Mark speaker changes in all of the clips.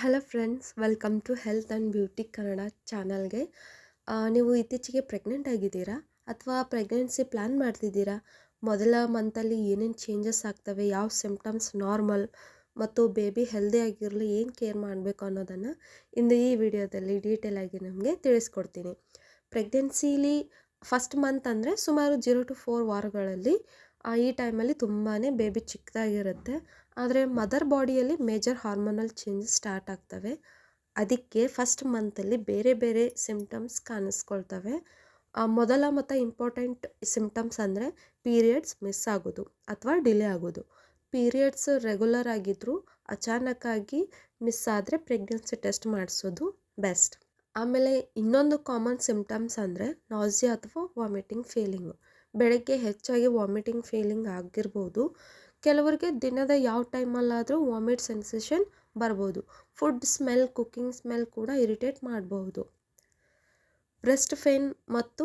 Speaker 1: Hello friends welcome to health and beauty Kannada ಚಾನಲ್ಗೆ ನೀವು ಇತ್ತೀಚೆಗೆ ಪ್ರೆಗ್ನೆಂಟ್ ಆಗಿದ್ದೀರಾ ಅಥವಾ ಪ್ರೆಗ್ನೆನ್ಸಿ ಪ್ಲ್ಯಾನ್ ಮಾಡ್ತಿದ್ದೀರಾ? ಮೊದಲ ಮಂತಲ್ಲಿ ಏನೇನು ಚೇಂಜಸ್ ಆಗ್ತವೆ, ಯಾವ ಸಿಂಪ್ಟಮ್ಸ್ ನಾರ್ಮಲ್ ಮತ್ತು ಬೇಬಿ ಹೆಲ್ದಿ ಆಗಿರಲಿ ಏನು ಕೇರ್ ಮಾಡಬೇಕು ಅನ್ನೋದನ್ನು ಇಂದು ಈ ವಿಡಿಯೋದಲ್ಲಿ ಡೀಟೇಲ್ ಆಗಿ ನಿಮಗೆ ತಿಳಿಸ್ಕೊಡ್ತೀನಿ. ಪ್ರೆಗ್ನೆನ್ಸಿಲಿ ಫಸ್ಟ್ ಮಂತ್ ಅಂದರೆ ಸುಮಾರು ಜೀರೋ ಟು ಫೋರ್ ವಾರಗಳಲ್ಲಿ ಈ ಟೈಮಲ್ಲಿ ತುಂಬಾ ಬೇಬಿ ಚಿಕ್ಕದಾಗಿರುತ್ತೆ. ಆದರೆ ಮದರ್ ಬಾಡಿಯಲ್ಲಿ ಮೇಜರ್ ಹಾರ್ಮೋನಲ್ ಚೇಂಜಸ್ ಸ್ಟಾರ್ಟ್ ಆಗ್ತವೆ. ಅದಕ್ಕೆ ಫಸ್ಟ್ ಮಂತಲ್ಲಿ ಬೇರೆ ಬೇರೆ ಸಿಮ್ಟಮ್ಸ್ ಕಾಣಿಸ್ಕೊಳ್ತವೆ. ಮೊದಲ ಮತ್ತು ಇಂಪಾರ್ಟೆಂಟ್ ಸಿಮ್ಟಮ್ಸ್ ಅಂದರೆ ಪೀರಿಯಡ್ಸ್ ಮಿಸ್ ಆಗೋದು ಅಥವಾ ಡಿಲೇ ಆಗೋದು. ಪೀರಿಯಡ್ಸ್ ರೆಗ್ಯುಲರ್ ಆಗಿದ್ದರೂ ಅಚಾನಕ್ಕಾಗಿ ಮಿಸ್ ಆದರೆ ಪ್ರೆಗ್ನೆನ್ಸಿ ಟೆಸ್ಟ್ ಮಾಡಿಸೋದು ಬೆಸ್ಟ್ ಆಮೇಲೆ ಇನ್ನೊಂದು ಕಾಮನ್ ಸಿಮ್ಟಮ್ಸ್ ಅಂದರೆ ನಾಸಿಯಾ ಅಥವಾ ವಾಮಿಟಿಂಗ್ ಫೀಲಿಂಗು ಬೆಳಗ್ಗೆ ಹೆಚ್ಚಾಗಿ ವಾಮಿಟಿಂಗ್ ಫೀಲಿಂಗ್ ಆಗಿರ್ಬೋದು. ಕೆಲವರಿಗೆ ದಿನದ ಯಾವ ಟೈಮಲ್ಲಾದರೂ ವಾಮಿಟ್ ಸೆನ್ಸೇಷನ್ ಬರ್ಬೋದು. ಫುಡ್ ಸ್ಮೆಲ್ ಕುಕ್ಕಿಂಗ್ ಸ್ಮೆಲ್ ಕೂಡ ಇರಿಟೇಟ್ ಮಾಡಬಹುದು ಬ್ರೆಸ್ಟ್ ಫೇನ್ ಮತ್ತು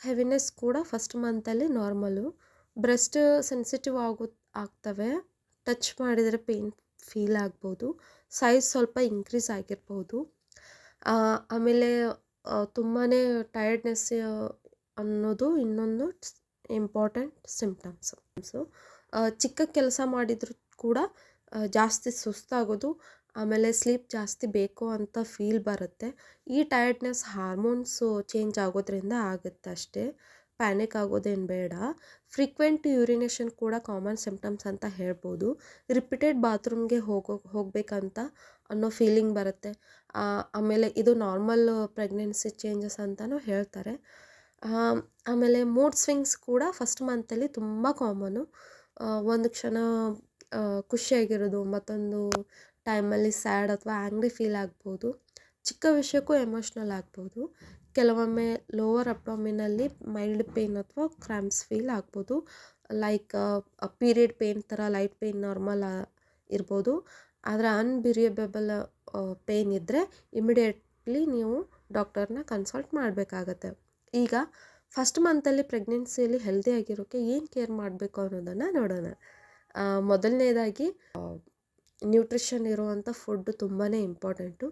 Speaker 1: ಹೆವಿನೆಸ್ ಕೂಡ ಫಸ್ಟ್ ಮಂತಲ್ಲಿ ನಾರ್ಮಲು ಬ್ರೆಸ್ಟ್ ಸೆನ್ಸಿಟಿವ್ ಆಗು, ಆಗ್ತವೆ. ಟಚ್ ಮಾಡಿದರೆ ಪೇನ್ ಫೀಲ್ ಆಗ್ಬೋದು. ಸೈಜ್ ಸ್ವಲ್ಪ ಇನ್ಕ್ರೀಸ್ ಆಗಿರ್ಬೋದು. ಆಮೇಲೆ ತುಂಬಾ ಟಯರ್ಡ್ನೆಸ್ ಅನ್ನೋದು ಇನ್ನೊಂದು ಇಂಪಾರ್ಟೆಂಟ್ ಸಿಮ್ಟಮ್ಸು ಚಿಕ್ಕ ಕೆಲಸ ಮಾಡಿದರೂ ಕೂಡ ಜಾಸ್ತಿ ಸುಸ್ತಾಗೋದು ಆಮೇಲೆ ಸ್ಲೀಪ್ ಜಾಸ್ತಿ ಬೇಕು ಅಂತ ಫೀಲ್ ಬರುತ್ತೆ. ಈ ಟಯರ್ಡ್ನೆಸ್ ಹಾರ್ಮೋನ್ಸು ಚೇಂಜ್ ಆಗೋದ್ರಿಂದ ಆಗುತ್ತೆ ಅಷ್ಟೇ. ಪ್ಯಾನಿಕ್ ಆಗೋದೇನು ಬೇಡ. ಫ್ರೀಕ್ವೆಂಟ್ ಯೂರಿನೇಷನ್ ಕೂಡ ಕಾಮನ್ ಸಿಂಪ್ಟಮ್ಸ್ ಅಂತ ಹೇಳ್ಬೋದು. ರಿಪೀಟೆಡ್ ಬಾತ್ರೂಮ್ಗೆ ಹೋಗೋ ಹೋಗಬೇಕಂತ ಅನ್ನೋ ಫೀಲಿಂಗ್ ಬರುತ್ತೆ. ಆಮೇಲೆ ಇದು ನಾರ್ಮಲ್ ಪ್ರೆಗ್ನೆನ್ಸಿ ಚೇಂಜಸ್ ಅಂತಲೂ ಹೇಳ್ತಾರೆ. ಆಮ್, ಆಮೇಲೆ ಮೂಡ್ ಸ್ವಿಂಗ್ಸ್ ಕೂಡ ಫಸ್ಟ್ ಮಂತಲ್ಲಿ ತುಂಬ ಕಾಮನು. ಒಂದು ಕ್ಷಣ ಖುಷಿಯಾಗಿರೋದು ಮತ್ತೊಂದು ಟೈಮಲ್ಲಿ ಸ್ಯಾಡ್ ಅಥವಾ ಆ್ಯಂಗ್ರಿ ಫೀಲ್ ಆಗ್ಬೋದು. ಚಿಕ್ಕ ವಿಷಯಕ್ಕೂ ಎಮೋಷ್ನಲ್ ಆಗ್ಬೋದು. ಕೆಲವೊಮ್ಮೆ ಲೋವರ್ ಅಪ್ಡಾಮಿನಲ್ಲಿ ಮೈಲ್ಡ್ ಪೇನ್ ಅಥವಾ ಕ್ರ್ಯಾಂಪ್ಸ್ ಫೀಲ್ ಆಗ್ಬೋದು. ಲೈಕ್ ಪೀರಿಯಡ್ ಪೇನ್ ಥರ ಲೈಟ್ ಪೇನ್ ನಾರ್ಮಲ್ ಇರ್ಬೋದು. ಆದರೆ ಅನ್ಬಿರಿಯಬಲ್ ಪೇನ್ ಇದ್ದರೆ ಇಮಿಡಿಯೇಟ್ಲಿ ನೀವು ಡಾಕ್ಟರ್ನ ಕನ್ಸಲ್ಟ್ ಮಾಡಬೇಕಾಗತ್ತೆ. ಈಗ ಫಸ್ಟ್ ಮಂತಲ್ಲಿ ಪ್ರೆಗ್ನೆನ್ಸಿಯಲ್ಲಿ ಹೆಲ್ದಿ ಆಗಿರೋಕ್ಕೆ ಏನು ಕೇರ್ ಮಾಡಬೇಕು ಅನ್ನೋದನ್ನು ನೋಡೋಣ. ಮೊದಲನೇದಾಗಿ ನ್ಯೂಟ್ರಿಷನ್ ಇರುವಂಥ ಫುಡ್ ತುಂಬಾ ಇಂಪಾರ್ಟೆಂಟು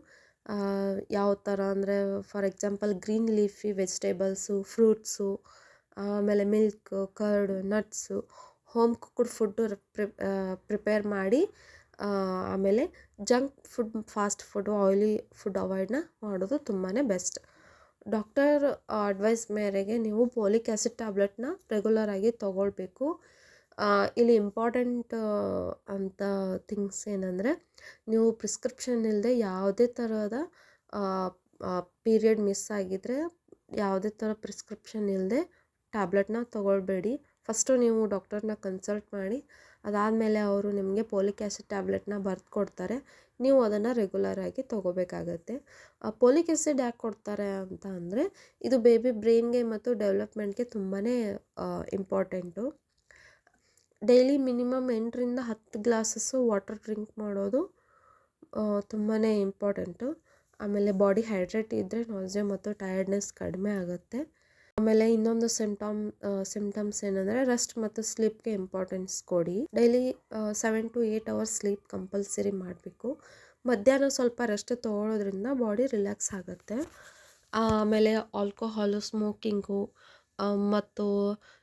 Speaker 1: ಯಾವ ಥರ ಅಂದರೆ for example green leafy vegetables fruits ಆಮೇಲೆ milk curd nuts home cooked food prepare ಮಾಡಿ ಆಮೇಲೆ junk food fast food oily food ಅವಾಯ್ಡ್ನ ಮಾಡೋದು ತುಂಬಾ ಬೆಸ್ಟ್ ಡಾಕ್ಟರ್ ಅಡ್ವೈಸ್ ಮೇರೆಗೆ ನೀವು ಪೋಲಿಕ್ ಆ್ಯಸಿಡ್ ಟ್ಯಾಬ್ಲೆಟ್ನ ರೆಗ್ಯುಲರ್ ಆಗಿ ತೊಗೊಳ್ಬೇಕು. ಇಲ್ಲಿ ಇಂಪಾರ್ಟೆಂಟ್ ಅಂತ ಥಿಂಗ್ಸ್ ಏನಂದರೆ, ನೀವು ಪ್ರಿಸ್ಕ್ರಿಪ್ಷನ್ ಇಲ್ಲದೆ ಯಾವುದೇ ಥರದ ಪೀರಿಯಡ್ ಮಿಸ್ ಆಗಿದ್ದರೆ ಯಾವುದೇ ಥರ ಪ್ರಿಸ್ಕ್ರಿಪ್ಷನ್ ಇಲ್ಲದೆ ಟ್ಯಾಬ್ಲೆಟ್ನ ತೊಗೊಳ್ಬೇಡಿ. ಫಸ್ಟು ನೀವು ಡಾಕ್ಟರ್ನ ಕನ್ಸಲ್ಟ್ ಮಾಡಿ, ಅದಾದಮೇಲೆ ಅವರು ನಿಮಗೆ ಪೋಲಿಕ್ ಆ್ಯಸಿಡ್ ಟ್ಯಾಬ್ಲೆಟ್ನ ಬರೆದು ಕೊಡ್ತಾರೆ. ನೀವು ಅದನ್ನು ರೆಗ್ಯುಲರ್ ಆಗಿ ತೊಗೋಬೇಕಾಗತ್ತೆ. ಪೋಲಿಕ್ ಆ್ಯಸಿಡ್ ಯಾಕೆ ಕೊಡ್ತಾರೆ ಅಂತ ಅಂದರೆ, ಇದು ಬೇಬಿ ಬ್ರೈನ್ಗೆ ಮತ್ತು ಡೆವಲಪ್ಮೆಂಟ್ಗೆ ತುಂಬಾ ಇಂಪಾರ್ಟೆಂಟು. ಡೈಲಿ ಮಿನಿಮಮ್ ಎಂಟರಿಂದ ಹತ್ತು ಗ್ಲಾಸಸ್ಸು ವಾಟರ್ ಡ್ರಿಂಕ್ ಮಾಡೋದು ತುಂಬಾ ಇಂಪಾರ್ಟೆಂಟು. ಆಮೇಲೆ ಬಾಡಿ ಹೈಡ್ರೇಟ್ ಇದ್ದರೆ ನಾಲ್ಜೆ ಮತ್ತು ಟಯರ್ಡ್ನೆಸ್ ಕಡಿಮೆ ಆಗುತ್ತೆ. ಆಮೇಲೆ ಇನ್ನೊಂದು ಸಿಂಟಮ್ ಸಿಮ್ಟಮ್ಸ್ ಏನಂದರೆ ರೆಸ್ಟ್ ಮತ್ತು ಸ್ಲೀಪ್ಗೆ ಇಂಪಾರ್ಟೆನ್ಸ್ ಕೊಡಿ. Daily seven to eight hours sleep compulsory ಮಾಡಬೇಕು. ಮಧ್ಯಾಹ್ನ ಸ್ವಲ್ಪ ರೆಸ್ಟ್ ತೊಗೊಳೋದ್ರಿಂದ ಬಾಡಿ ರಿಲ್ಯಾಕ್ಸ್ ಆಗುತ್ತೆ. ಆಮೇಲೆ ಆಲ್ಕೋಹಾಲು ಸ್ಮೋಕಿಂಗು ಮತ್ತು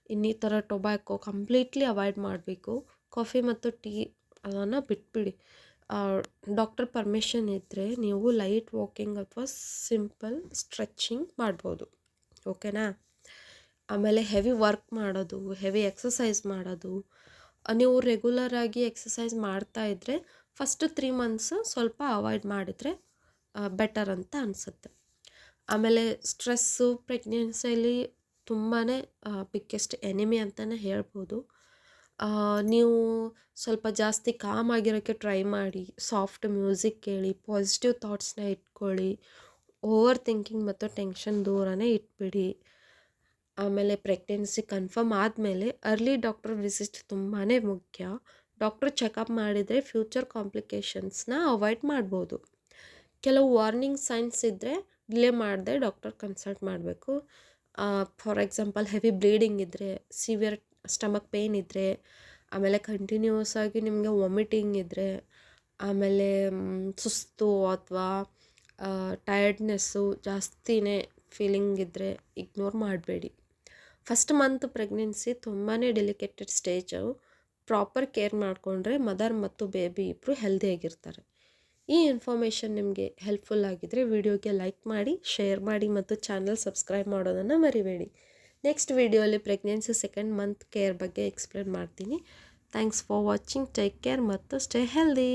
Speaker 1: ಇನ್ನಿತರ ಟೊಬ್ಯಾಕೊ ಕಂಪ್ಲೀಟ್ಲಿ ಅವಾಯ್ಡ್ ಮಾಡಬೇಕು. ಕಾಫಿ ಮತ್ತು ಟೀ ಅದನ್ನು ಬಿಟ್ಬಿಡಿ. ಡಾಕ್ಟರ್ ಪರ್ಮಿಷನ್ ಇದ್ದರೆ ನೀವು ಲೈಟ್ ವಾಕಿಂಗ್ ಅಥವಾ ಸಿಂಪಲ್ ಸ್ಟ್ರೆಚಿಂಗ್ ಮಾಡ್ಬೋದು. ಓಕೆನಾ? ಆಮೇಲೆ ಹೆವಿ ವರ್ಕ್ ಮಾಡೋದು, ಹೆವಿ ಎಕ್ಸಸೈಸ್ ಮಾಡೋದು. ನೀವು ರೆಗ್ಯುಲರ್ ಆಗಿ ಎಕ್ಸಸೈಸ್ ಮಾಡ್ತಾ ಇದ್ದರೆ ಫಸ್ಟ್ ತ್ರೀ ಮಂತ್ಸ್ ಸ್ವಲ್ಪ ಅವಾಯ್ಡ್ ಮಾಡಿದರೆ ಬೆಟರ್ ಅಂತ ಅನಿಸುತ್ತೆ. ಆಮೇಲೆ ಸ್ಟ್ರೆಸ್ಸು ಪ್ರೆಗ್ನೆನ್ಸಿಯಲ್ಲಿ ತುಂಬಾ ಬಿಗ್ಗೆಸ್ಟ್ ಎನಿಮಿ ಅಂತಲೇ ಹೇಳ್ಬೋದು. ನೀವು ಸ್ವಲ್ಪ ಜಾಸ್ತಿ ಕಾಮ್ ಆಗಿರೋಕ್ಕೆ ಟ್ರೈ ಮಾಡಿ ಸಾಫ್ಟ್ ಮ್ಯೂಸಿಕ್ ಕೇಳಿ ಪಾಸಿಟಿವ್ ಥಾಟ್ಸ್ನ ಇಟ್ಕೊಳ್ಳಿ ಓವರ್ ಥಿಂಕಿಂಗ್ ಮತ್ತು ಟೆನ್ಷನ್ ದೂರನೇ ಇಟ್ಬಿಡಿ. ಆಮೇಲೆ ಪ್ರೆಗ್ನೆನ್ಸಿ ಕನ್ಫರ್ಮ್ ಆದಮೇಲೆ ಅರ್ಲಿ ಡಾಕ್ಟರ್ ವಿಸಿಟ್ ತುಂಬಾ ಮುಖ್ಯ. ಡಾಕ್ಟರ್ ಚೆಕಪ್ ಮಾಡಿದರೆ ಫ್ಯೂಚರ್ ಕಾಂಪ್ಲಿಕೇಶನ್ಸ್ನ ಅವಾಯ್ಡ್ ಮಾಡ್ಬೋದು. ಕೆಲವು ವಾರ್ನಿಂಗ್ ಸೈನ್ಸ್ ಇದ್ದರೆ ಡಿಲೇ ಮಾಡದೆ ಡಾಕ್ಟರ್ ಕನ್ಸಲ್ಟ್ ಮಾಡಬೇಕು. ಫಾರ್ ಎಕ್ಸಾಂಪಲ್ ಹೆವಿ ಬ್ಲೀಡಿಂಗ್ ಇದ್ದರೆ ಸಿವಿಯರ್ ಸ್ಟಮಕ್ ಪೇಯ್ನ್ ಇದ್ದರೆ ಆಮೇಲೆ ಕಂಟಿನ್ಯೂಸ್ ಆಗಿ ನಿಮಗೆ ವಾಮಿಟಿಂಗ್ ಇದ್ದರೆ ಆಮೇಲೆ ಸುಸ್ತು ಅಥವಾ ಟಯರ್ಡ್ನೆಸ್ಸು ಜಾಸ್ತಿನೇ ಫೀಲಿಂಗ್ ಇದ್ದರೆ ಇಗ್ನೋರ್ ಮಾಡಬೇಡಿ. ಫಸ್ಟ್ ಮಂತ್ ಪ್ರೆಗ್ನೆನ್ಸಿ ತುಂಬಾ ಡೆಲಿಕೇಟೆಡ್ ಸ್ಟೇಜು ಪ್ರಾಪರ್ ಕೇರ್ ಮಾಡಿಕೊಂಡ್ರೆ ಮದರ್ ಮತ್ತು ಬೇಬಿ ಇಬ್ಬರು ಹೆಲ್ದಿಯಾಗಿರ್ತಾರೆ ಈ ಇನ್ಫಾರ್ಮೇಷನ್ ನಿಮಗೆ ಹೆಲ್ಪ್ಫುಲ್ ಆಗಿದ್ದರೆ ವಿಡಿಯೋಗೆ ಲೈಕ್ ಮಾಡಿ ಶೇರ್ ಮಾಡಿ ಮತ್ತು ಚಾನಲ್ ಸಬ್ಸ್ಕ್ರೈಬ್ ಮಾಡೋದನ್ನು ಮರಿಬೇಡಿ. ನೆಕ್ಸ್ಟ್ ವಿಡಿಯೋಲಿ ಪ್ರೆಗ್ನೆನ್ಸಿ ಸೆಕೆಂಡ್ ಮಂತ್ ಕೇರ್ ಬಗ್ಗೆ ಎಕ್ಸ್ಪ್ಲೇನ್ ಮಾಡ್ತೀನಿ. Thanks for watching take care ಮತ್ತು ಸ್ಟೇ ಹೆಲ್ದಿ